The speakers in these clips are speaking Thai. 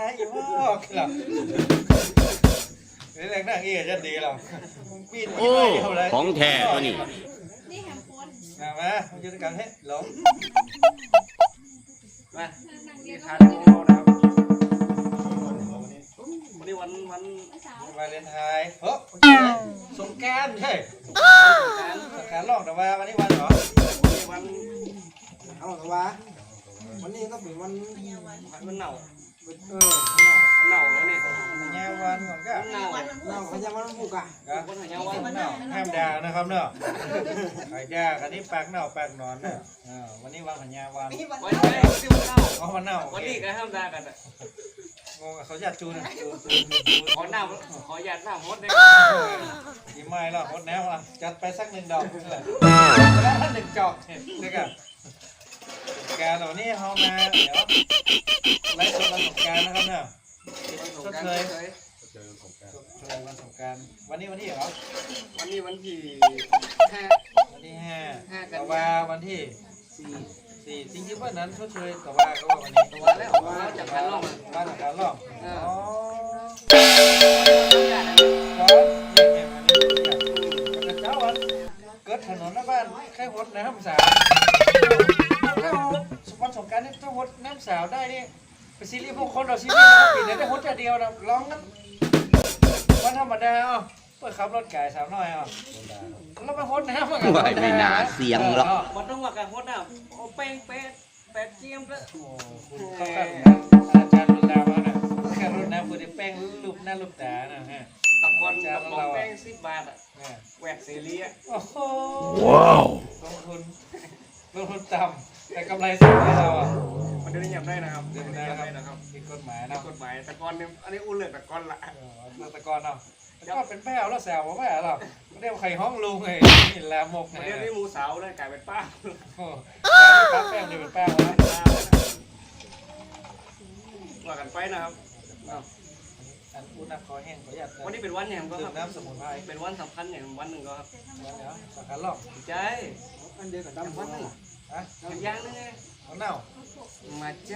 อกหรอนี่แรงนั่งเอ๋จะดีหรอปีนโอ้ของแท้ตัวนี้นี่แฮมโคนมามามายืนกันให้หลงมานั่งเรีนี่ยนทานนโมนะครับวันนี้วันวันวาเลนไทน์เฮ้ยสงการใช่การสการลอกแต่ว่าวันนี้วันเหรอวันนี้วันเอาแต่ว่าวันนี้ก็เป็นวันวันเน่า เออวันเน่าแล้วนี่แง่วันก่อนก็วันเน่าเราขยันวันผูกอะก็วันไหนวันเน่าห้ามด่านะครับเนาะไอ้ด่ากันนี่ปากเน่าปากนอนเนาะอ่าวันนี้วันขันยาวันวันนที่วันเน่าวันเน่าวันนี้ก็ห้ามด่ากันงงเขาอยากจูนจูนจูนจูนขอหน้าขอหยาดหน้าฮดได้ดีไม่หรอกหมดแนวละจัดไปสักหนึ่งดอกเลยแล้วหนึ่งจอกเนี่ยเด็กอะ การเหล่านี้เขามาเดี๋ยวไลฟ์สดวันสงกรารนะครับเนี่ยชดเชยชดเชยวันสงกรารวันนี้วันที่เหรอวันนี้วันที่ห้าวันที่ห้าห้ากันแต่ว่าวันที่สี่สี่จริงๆว่านั้นชดเชยแต่ว่าก็ว่าวันนี้ตัวแล้วว่าจากการล่องบ้านจากการล่องเอออ๋อหยาดเพราะเนี่ยเนี่ยวันนี้เนี่ยแต่เจ้าวันเกิดถนนหน้าบ้านแค่หดน้ำสาว แล้ววันสงกรารนี่ถ้าหดน้ำสาวได้นี่ไปซีรีส์พวกคนเราซีรีส์ปิดได้แต่หดแต่เดียวนะร้องกันวันธรรมดาอะเปิดขับรถไก่สาวน้อยอะแล้วไปหดน้ำมันไหวไม่น่าเสียงหรอกวันต้องว่าการฮดน่ะโอ้เป้งเป๊ะแปดเจียมแล้วโอ้คุณเข้ากันอาจารย์รุ่นดาวนะแค่รุ่นน้ำคุณได้แป้งรูปหน้ารูปตานะฮะตะกอนตะกอนแป้งสิบบาทอะเนี่ยแหวกเสรีอะโอ้โหว้าวลงทุนลงทุนต่ำ แต่กำไรสูงให้เราอะมันได้ยังได้นะครับเดือนได้ได้นะนะคครัรับบผิดกฎหมายนัเนาะกกฎหมายตะกอนเนี่ยอันนี้อุ้นเลือกตะกอนละเออเมื่อแตะกอนเนาะแต่ก็เป็นแป้วแล้วแซวว่าแป้วหรอกไม่ได้ว่าใครห้องลุงไงนี่ลามกไงเดี๋ยวนี้หมูสาวเลยกลายเป็นป้าโอ้แต่ป้าแป้งเดี๋ยวเป็นแป้วนะว่ากันไปนะครับ อันอุ้นนักคอแห้งขออนุญาตวันนี้เป็นวันแห่งก็ดื่ครัมบน้ำสมุนไพรเป็นวันสำคัญอย่างวันหนึ่งก็ครับ เดี๋ยวเดี๋ยวสักการลอกดีใจ อันเดียวกับอย่างดำวัวันนหนึ่ง อะอย่างย่างนึงไงเอาเน่ามาใจ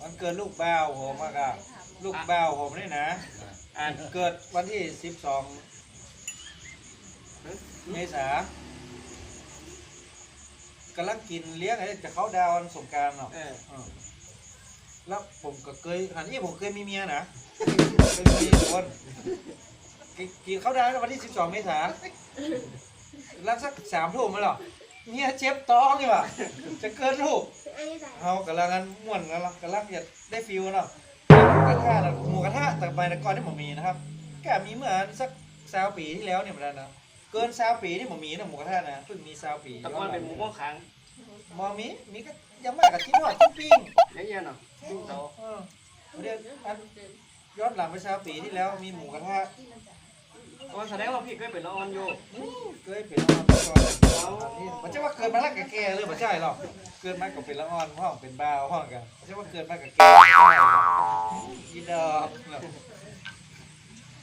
วันเกิดลูกบ้าวผมอะครับลูกบ้าวผมนี่นะอ่านเกิดวันที่12เมษากำลังกินเลี้ยงไอ้จะเขาดาวน์สงกรารเนาะเออเออแล้วผมก็เคยอันนี้ผมเคยมีเมียนะเคยมีคนกินกินเขาดาวน์วันที่12เมษาแล้วสักสามทุ่มมั้ยหรอ เมียเจ็บท้องนี่ว่ะจะเกิดลูกเขากำลังกันม่วนกันละกำลังจะได้ฟิลเนาะหมูกระทะนะหมูกระทะแต่ไปแต่ก่อนที่ผมมีนะครับแกมีเมื่อสักสาวปีที่แล้วเนี่ยเหมือนกันนะเกินสาวปีที่ผมมีนะหมูกระทะนะเพิ่งมีสาวปีตะกอนเป็นหมูม่วงขางมอมีมีก็ยังไม่กับที่ทอดที่ปิ้งอย่างเงี้ยเนาะปิ้งเตาเออเดี๋ยวอันย้อนหลังไปสาวปีที่แล้วมีหมูกระทะ ก็แสดงว่าพี่เคยเป็นละออนอยู่อืมเคยเป็นละอ่อนมาก่อนอันนี้มันจะว่าเกิดมาแล้วแก่ๆเลยไม่ใช่หรอกเกิดมากับเป็นละอ่อนห้องเป็นบ้าวห้องกันไม่ใช่ว่าเกิดมากับแก่ยีดอกเนาะ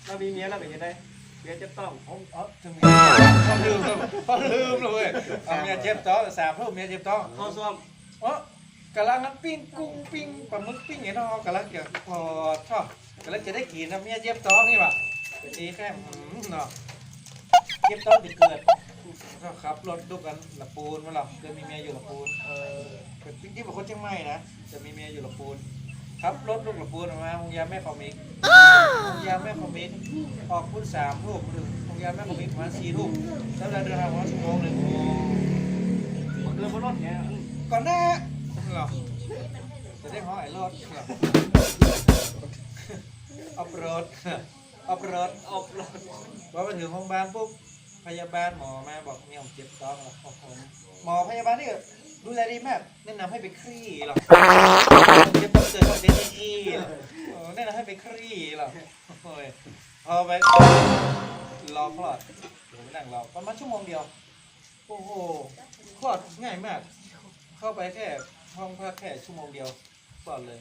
เรามีเมียเราเป็นยังไงเมียจะต้องผมเอ๋อถึงเมียพอลืมแล้วพอลืมเลยเว้ยเอาเมียเจ็บท้องสามทุ่มเมียเจ็บท้องเข้าซ่วมเอ๋อกำลังนั้นปิ้งกุ้งปิ้งปลาหมึกปิ้งอย่างนั้นกำลังจะพอดทอดกำลังจะได้กินนะเมียเจ็บท้องนี่ว่ะเป็นดีแค่หืม เนาะเจ็บท้องติดเกิดก็ขับรถดูกันละปูนมาหรอเคยมีเมียอยู่ละปูนเออเป็นจริงๆเป็นคนเชียงใหม่นะจะมีเมียอยู่ละปูนขับรถลูกละปูนออกมาโรงยาแม่คอมิกโรงยาแม่คอมิกออกพุ่นสามรูปหนึ่งโรงแรมแม่ผมมีประมาณสี่รูปแล้วเวลาเดินทางประมาณชั่วโมงหนึ่งเดินบนรถเนี่ยก่อนหน้าเหรอจะได้ห้องไอ้รถเหรอออฟโรด ออฟโรดออกรถพอไปถึงโรงพยาบาลปุ๊บพยาบาลหมอมาบอกเนี่ยผมเจ็บท้องหรอโอ้โหมอพยาบาลนี่ดูแลดีมากแนะนำให้ไปคลี่หรอกเจ็บต้องเจอต้องเจอที่หรอโอ้แนะนำให้ไปคลี่หรอโอ้ยพอไปรอคลอดผมนั่งรอประมาณชั่วโมงเดียวโอ้โหคลอดง่ายมาก เข้าไปแค่ห้องพักแค่ชั่วโมงเดียวคลอดเลย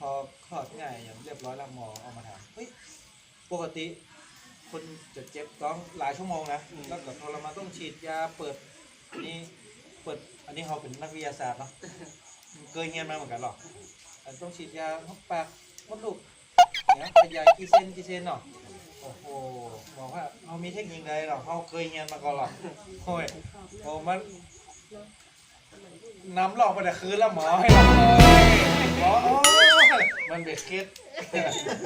พอคลอดง่ายอย่างเรียบร้อยแล้วหมอเอามาถามเฮ้ยปกติคนจะเจ็บต้องหลายชั่วโมงนะแล้วก็ทรมานต้องฉีดยาเปิดอันนี้เปิดอันนี้เขาเป็นนักวิทยาศาสตร์เนาะเคยเรียนมาเหมือนกันหรอไอมันต้องฉีดยาปากมดลูกเนี่ยขยายกี่เซนกี่เซนเนาะโอ้โหบอกว่าเอามีเทคนิคใดหรอเขาเคยเรียนมาก่อนหรอโอ้ยโอ้มันน้ำหลอกไปแต่คืนแล้วหมอให้เราเลยหมอโอ้ย มันเป็นเคล็ด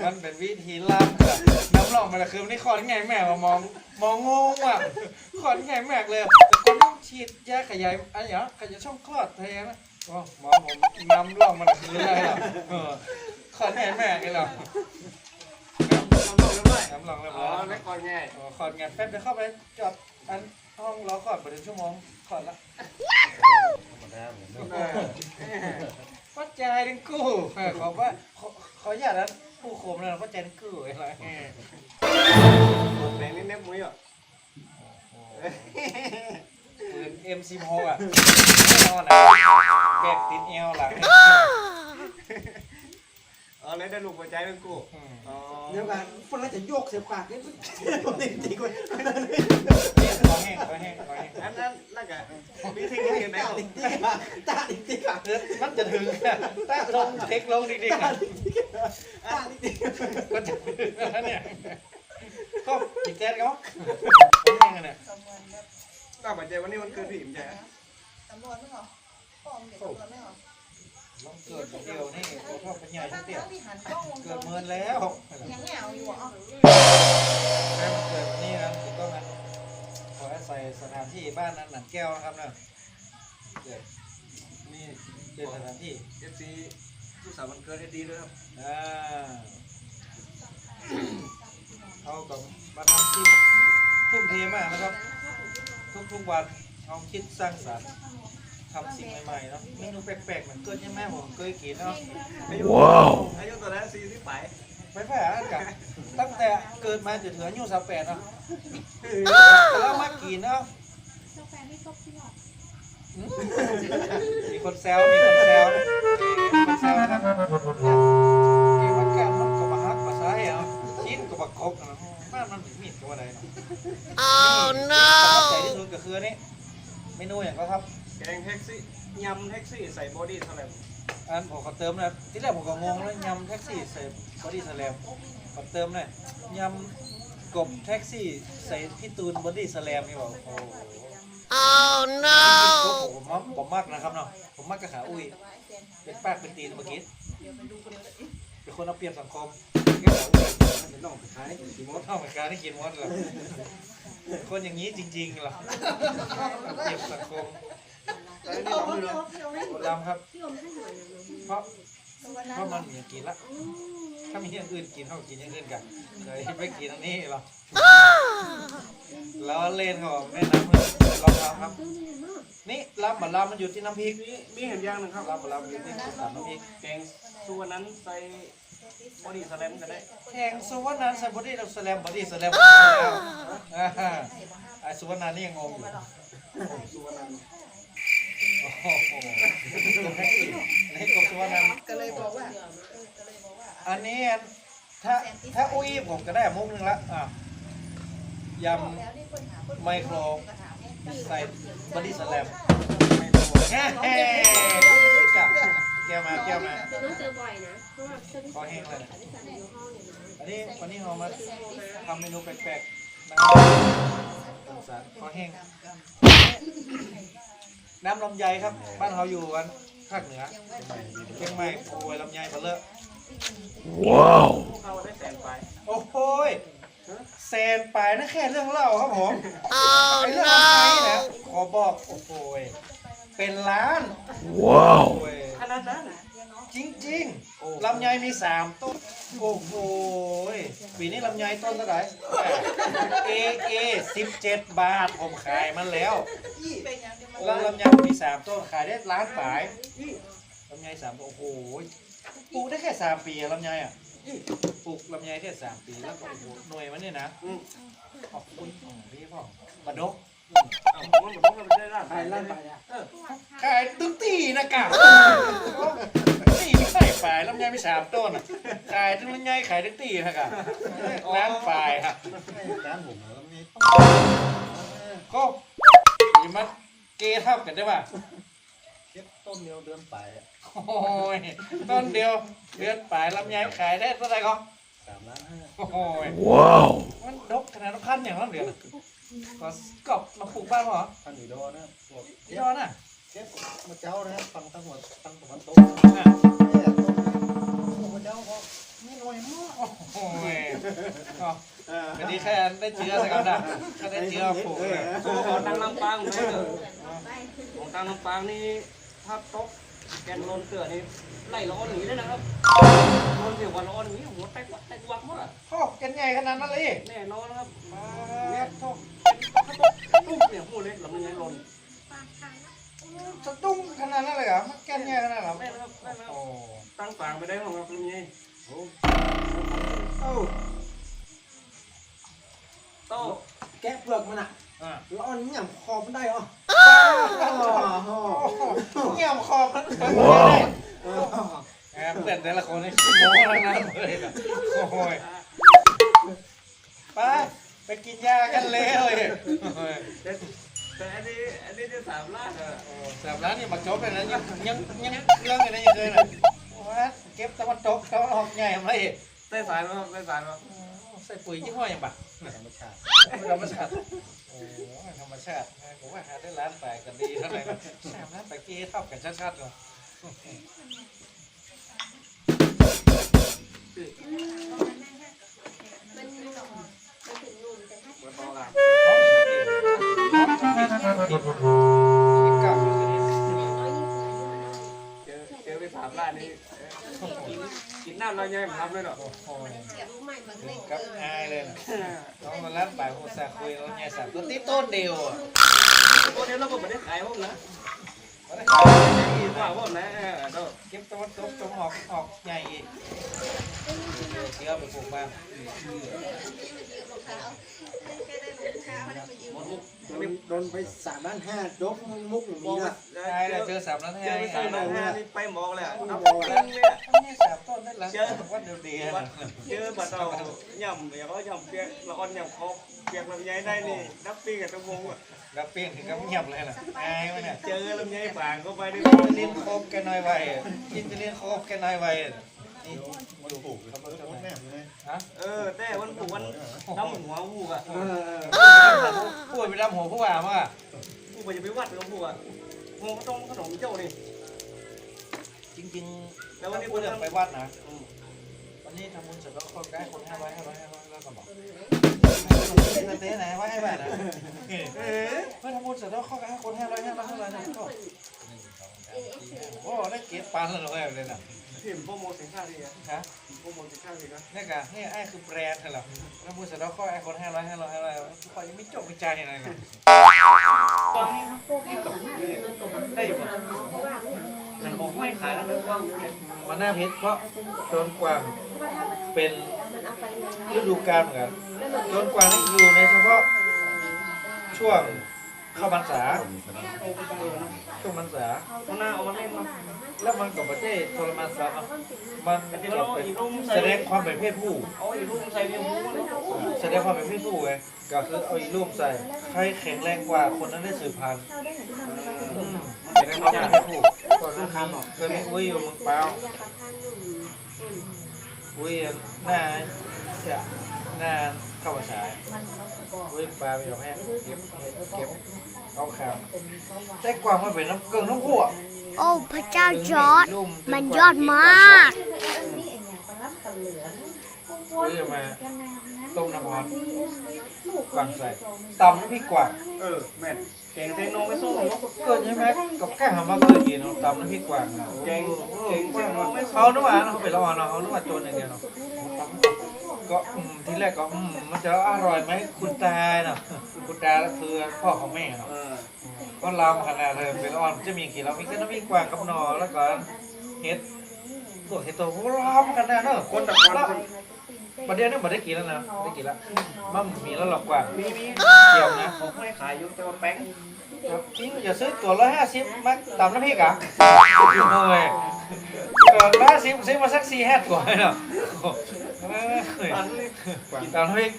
มันเป็นวิธีลับน้ำหลอกมาแต่คืนนี่คอนไงแม่มามอง มองงงว่ะคอนไงแม่เลยแต่คนต้องฉีดยาขยายอะไรอย่างขยายช่องคลอดแทนนะอ๋อหมอผมน้ำร่องมันคืออะไรหรอเออขอแทนแม่กันหรอทำลองเรียบร้อยน้ำร่องแล้วอ๋อไม่ก่อนง่ายขอดงแป๊บเดียวเข้าไปจอดอันห้องรอขอดไปถึงชั่วโมงขอดละ วัดใจทั้งกู้เออขอว่าขอขออย่าตนั้นผู้โคมนะวัดใจทั้งกู้อะไรเออแดงนี่เน็บมุ้ยอะปืน M16 อะแน่นอนนะแบกติดเอวหลังเอ๋อเลยได้ลูกหัวใจเป็นกูอืมอ๋อ เดี๋ยวกันคนละจะโยกเสียบปากเนี่ยจริงๆเลยเลย ขอแห้งขอแห้งขอแห้งอันนั้นนั่นก็มีเทคนิคยังไงตาจริงๆอะตาจริงๆอะเออมันจะถึงอะถ้าลงเทคลงดีๆตาอะจริงๆอะตาจริงก็จะถึงแล้วเนี่ยก็จิตแจ๊ดเขาไม่ยังไงเนี่ยก็ปัจจัยวันนี้มันเกิดพี่อิ่มใจตำรวจไม่หรอพ่อมเด็กตำรวจไม่เหรอลองเกิดคนเดียวนี่โอ้พ่อปัญญาทั้ทั้งเตี้ยที่หันกล้องวเกิดเมินแล้วยังเหงาอยู่อะแม่เกิดนี่นะถูกต้องน อให้ใส่สถานที่บ้านนั้นหนังแก้วนะครับนะเกิดนี่เกิดสถานที่เอฟซีลูกสาวมันเกิดให้ดีด้วยครับอ่าเอากับมาทำคลิปทุ่มเทมากนะครับ ทุกๆวันเอาคิดสร้างสรรค์ทำสิ่งใหม่ๆเนาะเมนูแปลกๆเหมือนเกิดใช่ไหมผมเคยกินเนาะอายุว้าวอายุตัวนั้นสี่สิบแปดไม่แพ้กันตั้งแต่เกิดมาจนถึงอายุสามแปดเนาะ แล้วมากินเนาะอืมมีคนแซวมีคนแซวมีคนแซวนะครับเกี่ยวกับการมันกับมาฮักมาใช้เนาะกินกับบักกกเนาะมันมันมีดกับอะไรเนาะ oh no ใจที่สุดก็คืออันนี้เมนูอย่างก็ครับ แกงแท็กซี่ยำแท็กซี่ใส่บอดี้เท่าไหร่อันผมขอเติมนะที่แรกผมก็งงแล้วยำแท็กซี่ใส่บอดี้สแลมขอเติมหน่อยยำ กบแท็กซี่ใส่พี่ตูนบอดี้สแลมนี่บอกโอ้โห oh no ผมมักผมมักนะครับเนาะผมมักกระขาอุ้ยเป็นปากเป็นตีนเมื่อกี้เป็นคนเอาเปรียบสังคมกระขาอุ้ยๆเป็นน้องขายกินหมมดดเท่าเหมือนกันที่กินมดเลยคนอย่างนี้จริงๆเหรอเอาเปรียบสังคมแต่อันนี้เราไม่รู้ดำครับ เพราะเพราะมันมีอย่างกินละ ถ้ามีอย่างอื่นกินเขาก็กินอย่างอื่นกันเลยไม่กินอันนี้หรอกแล้วเล่นเขาบอกแม่น้ำเลยลองทำครับ นี่ลำบัลลำมันอยู่ที่น้ำพริกมีมีเห็นอย่างหนึ่งครับลำบัลลำอยู่ที่น้ำน้ำพริกแกงส่วนนั้นใส่บอดี้สแลมก็ได้แข่งสุวรรณันท์ใส่บอดี้เราแสลมบอดี้แสลมแล้วอ่าไอ้สุวรรณันท์นี่ยังงงอยู่ส่วนนั้นโอ้โหอันนี้กบสุวรรณันท์ก็เลยบอกว่าเออก็เลยบอกว่าอันนี้ถ้าถ้าอุ้ยผมก็ได้มุกหนึงละอะยแล้วนี่คนหาคนำไมโครใส่บอดี้แสลมไม่รู้แฮ่แฮ่แก้วมาแก้วมาเดี๋ยวต้องเจอบ่อยนะ เพราะว่าเสื้อที่ขอแห้งเลยที่ใส่ในห้องเนี่ยนะอันนี้วันนี้เรามาทำเมนูแปลกๆนะครับสงสารขอแห้ง น้ำลำไยครับ บ้านเราอยู่กันภาคเหนือเชียงใหม่โอ้ยลำไยมาเลอะ เข้าได้แสนไปโอ้โหยแซนไปนั่นแค่เรื่องเล่าครับผมไอเรื่องลำไยนะขอบอกโอ้โหยเป็นล้านว้าวขนาดนั้นจริงๆลำไยมีสามต้นโอ้โหยปีนี้ลำไยต้นเท่าไหร่เอเอสิบเจ็ดบาทผมขายมันแล้วเป็นอย่างเดียวแล้วลำไยมีสามต้นขายได้ล้านฝายลำไยสามต้นโอ้โห ปลูกได้แค่สามปีอะลำไยอะปลูกลำไยแค่สามปีแล้วก็โอ้โหหน่วยมันเนี่ยนะขอบคุณของพี่พ่อมาดกเอามันเหมือนมันได้ร้านไปลั่นไปอะขายตึ้งตีนะกะตีไม่ใส่ฝายลำไยมีสามต้นอะขายตึ้งลำไยขายตึ้งตีนะกะล้านฝายครับร้านผมแล้วมีก็มีมันเกทับกันได้ป่ะต้นเดียวเดือนไป โอ้ยต้นเดียวเดือนปลายลำไยขายได้เท่าไหร่ก็สามล้านห้าโอ้ยว้าวมันดกขนาดนั้นพันอย่างนั้นเดียวก็กอบมาปลูกบ้านเหรอพันอีดอนะพวกพี่ดอนน่ะเก็บมาเจ้านะฟังทั้งหมดทั้งตะวันตกน่ะเนี่ยต้นพวกมาเจ้าก็ไม่น้อยมากโอ้ยก็วันนี้แค่ได้เชื้อสักกันนะแค่ได้เชื้อปลูกเลยตัวของทางลำปางเลยเด้อไปของทางลำปางนี่ถ้าตก แกนลนเกลือนี่ไล่ร้อนหนีได้นะครับร้อนเสียวกว่าร้อนหนีหัวแตกวัดแตกวักหมดอะโอ้กันใหญ่ขนาดนั้นเลยแน่นอนนะครับมาเนี่ยตกถ้าตกตุ้มเนี่ยพูดเลยลำไยลนจะตุ้งขนาดนั้นเลยเหรอมันแกันใหญ่ขนาดนั้นเหรอแน่นะครับแน่นะครับโอ้ตั้งฝางไปได้หรอกครับลำไยโอ้เอ้าโตแกะเปลือกมันอะอะ แล้วเอันนี้อย่างคอมันได้เหรอเงียบคอมันเปิดไม่ได้แอบเพื่อนแต่ละคนนี่โม้ทั้งนั้นเลยนะโอ้ยไปไปกินยากันเลยเฮ้ยแต่แต่อันนี้อันนี้จะสามล้านอะสามร้านนี่บักจบเลยนะยังยังยังเรื่องอะไรยังเลยนะว่าเก็บตะวันตกตะวันออกใหญ่ไหมใส่สายมาครับใส่สายมา ใส่ปุ๋ยยี่ห้อยังบักธรรมชาติธรรมชาติโอ้ธรรมชาติผมว่าหาได้ร้านแปลกกันดีเท่าไหร่นะสามร้านแปลกกี้เท่ากันชัดๆเลย นน้ำลำไยผมทำเลยหรอกโอ้โหรู้ใหม่มันเล่นกับอายเลยน้องมาร้านแปลกโหสาคุยแล้วไงสามตัวที่ต้นเดียวอะโอ้เดียวเราก็ไม่ได้ขายผมนะไม่ได้ว่าผมนะเออเด้อเก็บตะวันตกตะวันอกออกใหญ่อีกเดี๋ยวไปปลูกบ้าน โดนโดนไปสามล้านห้ายกมุกอย่างนี้นะใช่แล้วเจอสามล้านห้าเจอไปสามล้านห้านี่ไปมองเลยอะนับมองเงินเลยไม่สามต้นนั่นแหละวัดเดียวดีเจอบัตรเราย่ำอย่างก็ย่ำเปียกละอ่อนย่ำคอเปียกลำไยได้นี่นับปีกับตะวงอะแล้วเปลี่ยนถึงกับเงียบเลยนะอายไหมเนี่ยเจอลำไยฝางเข้าไปได้เลี้ยงโคบแกน้อยไว้กินจะเลี้ยงโคบแกน้อยไว้ มันถูกครับมันแม่เลยฮะเออแต่วันผูกวันน้ำหัวผูกอะเออพูดไปดำหัวผู้ว่ามาผูกไปจะไปวัดกับผูกอะงงก็ต้องขนมเจ้านี่จริงแล้ววันนี้พูพูดดเรื่เรื่อองงไปวัดนะวันนี้ทำบุญเสร็จแล้วคนได้คนห้าร้อยห้าร้อยห้าร้อยแล้วก็บอกเป็นเต้ไหนว่าให้แบบนะเออเมื่อทำบุญเสร็จแล้วเขาก็ให้คนห้าร้อยห้าร้อยห้าร้อยนะก็โอ้ได้เก็บปันเลยเลยนะ พิมพ์โปรโมทสินค้าดีอะฮะโปรโมทสินค้าดีนะนี่กะนี่ไอ้คือแบรนด์เหรอทำบุญเสร็จแล้วเขาไอ้คนห้าร้อยห้าร้อยห้าร้อยทุกคนยังไม่จบไม่ใจอะไรกันได้อยู่มันบอกไม่ขายแล้วเลยว่ามันน่าเพชรเพราะโจนกวางเป็นฤดูกาลเหมือนกันโจนกวางอยู่ในเฉพาะช่วง เข้าพรรษาช่วงพรรษาข้างหน้าเอามาเล่นมาแล้วมันกับประเทศทรมานสัตว์เนาะมันแต่ที่ที่เราเราไปอีรุ่มใส่แสดงความเป็นเพศผู้เอาอีรุ่มใส่เรียงหูเลยแสดงความเป็นเพศผู้ไงก็คือเอาอีรูปใส่ใครแข็งแรงกว่าคนนั้นได้สืบพันธุ์อืมแสดงความเป็นเพศผู้ก่อนหน้านี้เคยมีอุ้ยอยู่เมืองเปล่าอยากกับท่านหนุ่มอุ่นอุ้ยหน้าจะหน้าเข้ามาฉา ยอุ้ยปลาไปหยอกแห้งเก็บเก็บเอาขาวแต่กวางมันเป็นน้ำเกลือน้ำขั่วโอ้พระเจ้าจอร์ดมันยอดมากอุ้ยเอามาต้มน้ำร้อนกวางใส่ตำน้ำพริกกวางเออแม่แกงเทงโนไม่สู้เกิดใช่ไหมกับแก้หามาเกิดกินเนาะตำน้ำพริกกวางเนาะแกงแกงเทงโนไม่สู้เขาหนุ่มอะเขาไปละอ่อนเนาะเขาหนุ่มตัวหนึ่งเดียวเนาะ ก็อืมที่แรกก็อืมมันจะอร่อยไหมคุณตาเนาะคุณตาคือพ่อของแม่เนาะเออก็ลำขนาดเลยเป็นอ่อนจะมีกี่เรามีแค่น้ำมีกวางกับหนอแล้วก็เห็ดพวกเห็ดตัวพวกล้อมกันนะเนอะคนตะวันคนประเดี๋ยวนี้ไม่ได้กินแล้วนะไม่ได้กินแล้วมันมีแล้วหรอกกว่ามีมีเกี่ยวนะผมไม่ขายยุคแต่ว่าแป้งจริงอย่าซื้อตัวละห้าสิบมาตำน้ำพริกอะโอ้ยตัวละห้าสิบซื้อมาสักสี่ห้าตัวเนาะ เออตันเลยกินตำน้ำพริก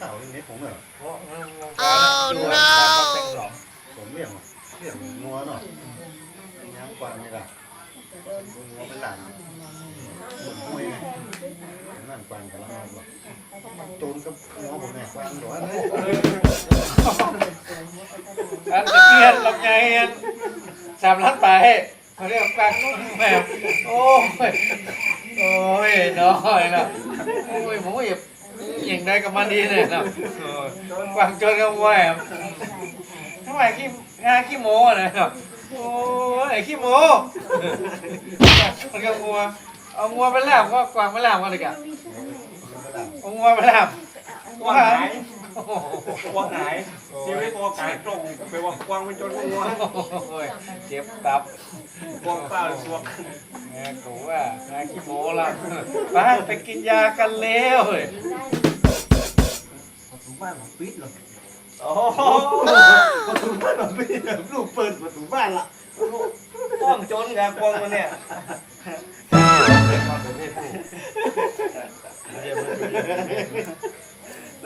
ข่าวนี้ผมเหรอโอ้ no ผมเลี้ยงเลี้ยงงัวเนาะน้ำกวนนี่ล่ะหัวเป็นหลานบุญห้วยนั่นกวนกันแล้วบอกจูนกับหัวผมแม่กวนหรออันตะเกียนลำไงอันสามล้านไป เขาเรียกกลางแบบโอ้ยโอ้ยน้อยนะโอ้ยผมว่าอย่าอย่างใดกับมันดีเนี่ยนะโอ้ยกวางจนกับว่าทำไมขี้งาขี้โม้นะครับโอ้ยไอ้ขี้โม้มันก็งัวเอางัวไปแลบก็กวางไปแลบกันเลยกันเอางัวไปแลบกวางหายก วางหายชีวิตกวางหายตรงไปว่ากวางมันจนงัวโอ้ยเจ็บตับกวางเปล่าสวกแม่กูว่าแม่ขี้โม้ละไปไปกินยากันเร็วเฮ้ยประตูบ้านผมปิดหรอโอ้ประตูบ้านผมปิดลูกเปิดประตูบ้านละกวางจนกับกวางมันเนี่ย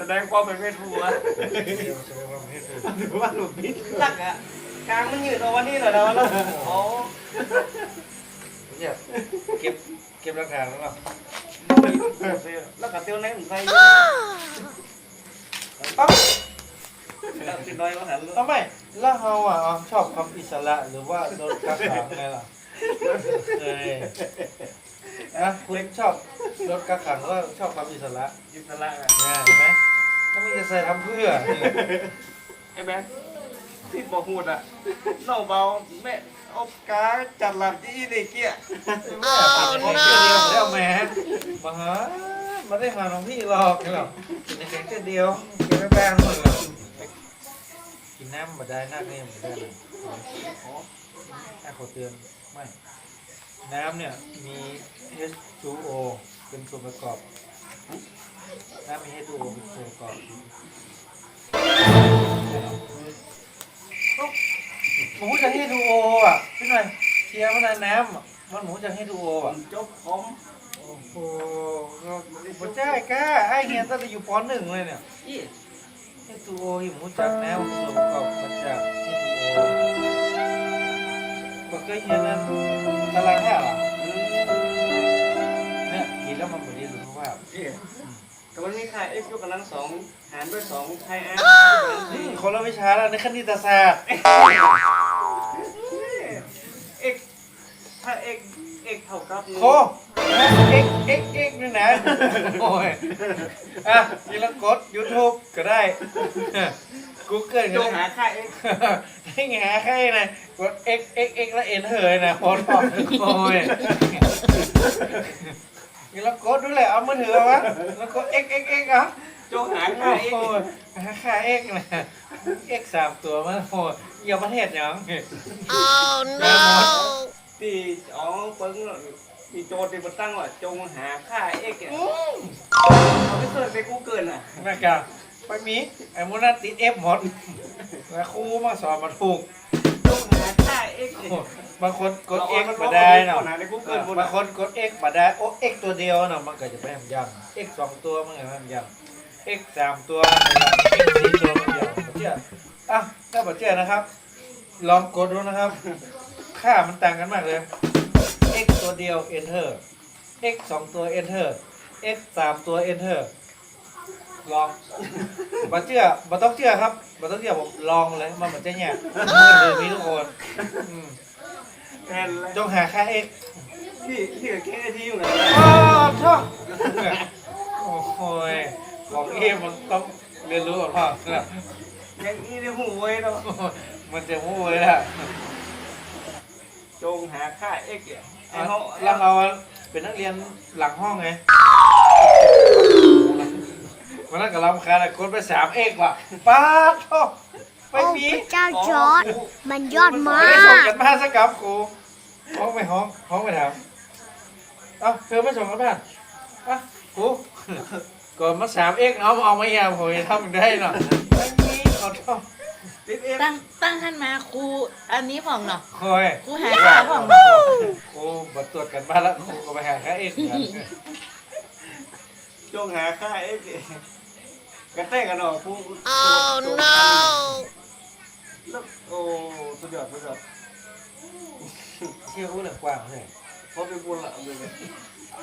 แสดงความเป็นเพศผู้อะประตูบ้านผมปิดลักอะกลางมันยืดเอาวันนี้เหรอเนาะโอ้เนี่ยเก็บเก็บราคาแล้วเนาะแล้วกับเตียวไหนผมใส่เอ้าติดน้อยก็หันทำไมแล้วเฮาอะอ๋อชอบคำอิสระหรือว่าโดนกักขังไงล่ะเอ้ยนะคุณชอบโดนกักขังหรือว่าชอบคำอิสระอิสระอะเนี่ยเห็นไหม แล้วมึงจะใส่ทำเพื่อไอ้แบงค์ที่บอกหูดอะเล่าเบาแม่เอากาจัดหลับที่นี่เกี้ยแม่ตัดของเดียวเดียวแล้วแม่มาหามาได้หาน้องพี่หรอกเหรอกินในแกงเดียวเดียวกินไม่แป้งหมดเลยกินน้ำมาได้นักเนี่ยมาได้เลยถ้าขอเตือนไม่น้ำเนี่ยมี H2O เป็นส่วนประกอบ น้ำมี H2O เป็นส่วนประกหมูจะ H2O อะพี่หน่อยเชียร์มันนะน้ำอะมันหมูจะ H2O อะจบพร้อมโอ้โหหัวใจกล้าไอ้เฮียตั้งแต่อยู่ปหนึ่งเลยเนี่ยอี H2O อยู่หมูจากแนวส่วนประกอบมาจาก H2O ก็เคยเห็นนั้นตารางแค่หรอ ลังสองหารด้วยสองไทยอาร์อืมคนละวิชาแล้วในคณิตศาสตร์เอกถ้า x x เท่ากับโคเอ็กเอ็กเอ็กนี่นะโอ้ยอะยีแล้วกด YouTube ก็ได้ Google จก็งได้หาค่า x ให้หาใครนะกด x x x แล้ว enter เลยนะพอทอดโอ้ยนี่แล้วกดด้วยแหละเอามือถือเอาวะแล้วกด x x x อะ จงหาค่า x โอ้ยหาค่า x นะ x สามตัวมันโอ้ยเยี่ยมประเทศยัง Oh no ที่อ๋อเปิ้งมีโจทย์ที่มันตั้งว่าจงหาค่า x เนี่ยเอาไปเสิร์ชใน Google อะแม่กาไปมีไอ้มูนันติด F หมดแล้วครูมาสอนมาถูก จงหาค่า x เนี่ยโอ้ยบางคนกด x มาได้เนาะหาใน Google หมดบางอะคนกด x มาได้โอ้ x ตัวเดียวเนาะมันก็จะไม่ทำยัง x สองตัวมันก็ไม่ทำยัง x สามตัวมันก็ x สี่ตัวมันยังเชื่ออะถ้าบอเชื่อนะครับ ลองกดดูนะครับ ค่ามันต่างกันมากเลย x ตัวเดียว enter x สองตัว enter x สามตัว enter ลองบอเชื่อบอต้องเชื่อครับบอต้องเชื่อผมลองเลยมันเหมือนจะเนี่ยมือถือมีทุกคนอืมแทนเลยจงหาค่า x ที่ที่กับแค่ที่อยู่ไหนอ๋อท่อโอ้โห ยของเอมันต้องเรียนรู้ก่อนพ่อครับอย่างนี้ในหูไว้เนาะมันจะมู้เลยล่ะจงหาค่า x เนี่ยไอ้เอาเขาแล้วเราเป็นนักเรียนหลังห้องไงวันนั้นกับลำคาญอะคนไปสามเอกว่ะป้าดท่อไม่โอ้มีพระเจ้าจอร์ดมันยอดมาไม่ได้ส่งกกันบ้านสักกับครูห้องไปห้องห้องไปถามเอ้าเธอไม่ส่งกันบ้านอะครู ก่อนมาสามเอกเอาเอาไม่ยาวผมจะทำได้หรอไม่มีขอโทษติดเอ็ตั้งตั้งขั้นมาครูอันนี้ผ่องเนาะคอยครูหาขาผ่องครูบัตรตรวจกันบ้านแล้วครูก็ไปหาค่าเอกกันจงหาค่า x เนี่ยกระแทกกันเนาะผู้ Oh no แล้วโอ้สุดยอดสุดยอดเที่ยวรู้เรื่องกว้างเลยเขาไปบนละเอาไปเลย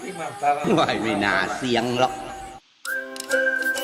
ที่มาตาไหวไม่น่าเสียงหรอกเ Música